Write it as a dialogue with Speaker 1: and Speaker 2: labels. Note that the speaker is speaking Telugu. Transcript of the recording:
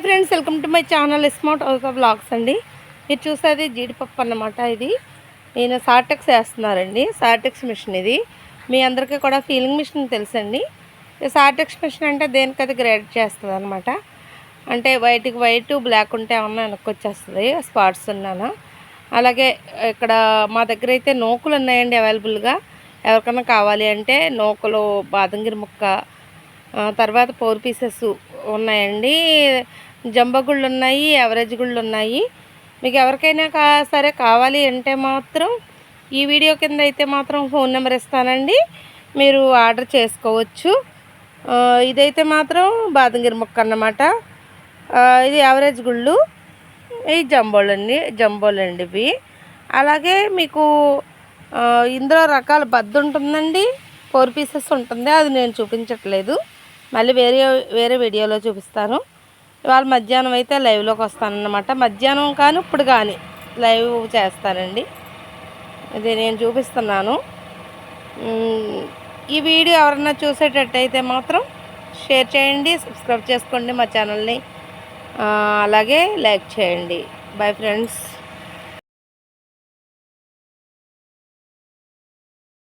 Speaker 1: Hi friends welcome to my channel smart house of blogs అండి. మీరు చూసేది జీడిపప్పు అన్నమాట ఇది. నేను సార్టెక్స్ వేస్తున్నారండి సార్టెక్స్ మిషన్ ఇది. మీ అందరికీ కూడా ఫీలింగ్ మిషన్ తెలుసండి. ఈ సార్టెక్స్ మిషన్ అంటే దేనికది గ్రేడ్ చేస్తుంది అనమాట అంటే వైట్కి వైట్ బ్లాక్ ఉంటే ఏమన్నా వెనక్కి వచ్చేస్తుంది స్పాట్స్ ఉన్నాను. అలాగే ఇక్కడ మా దగ్గర అయితే నూకులు ఉన్నాయండి అవైలబుల్గా. ఎవరికైనా కావాలి అంటే నూకలు బాదంగిరి ముక్క తర్వాత ఫోర్ పీసెస్ ఉన్నాయండి. జంబో గుళ్ళు ఉన్నాయి ఎవరేజ్ గుళ్ళు ఉన్నాయి మీకు ఎవరికైనా కా సరే కావాలి అంటే మాత్రం ఈ వీడియో కింద అయితే మాత్రం ఫోన్ నెంబర్ ఇస్తానండి. మీరు ఆర్డర్ చేసుకోవచ్చు. ఇదైతే మాత్రం బాదంగిరి ముక్క అన్నమాట. ఇది యావరేజ్ గుళ్ళు. ఈ జంబోలండి అండి అండి ఇవి. అలాగే మీకు ఇందులో రకాల బద్దు ఉంటుందండి. ఫోర్ పీసెస్ ఉంటుంది. అది నేను చూపించట్లేదు. మళ్ళీ వేరే వేరే వీడియోలో చూపిస్తాను. ఇవాళ మధ్యాహ్నం అయితే లైవ్లోకి వస్తానన్నమాట. మధ్యాహ్నం కానీ ఇప్పుడు కానీ లైవ్ చేస్తానండి. ఇది నేను చూపిస్తున్నాను. ఈ వీడియో ఎవరన్నా చూసేటట్టయితే మాత్రం షేర్ చేయండి సబ్స్క్రైబ్ చేసుకోండి మా ఛానల్ని. అలాగే లైక్ చేయండి. Bye friends.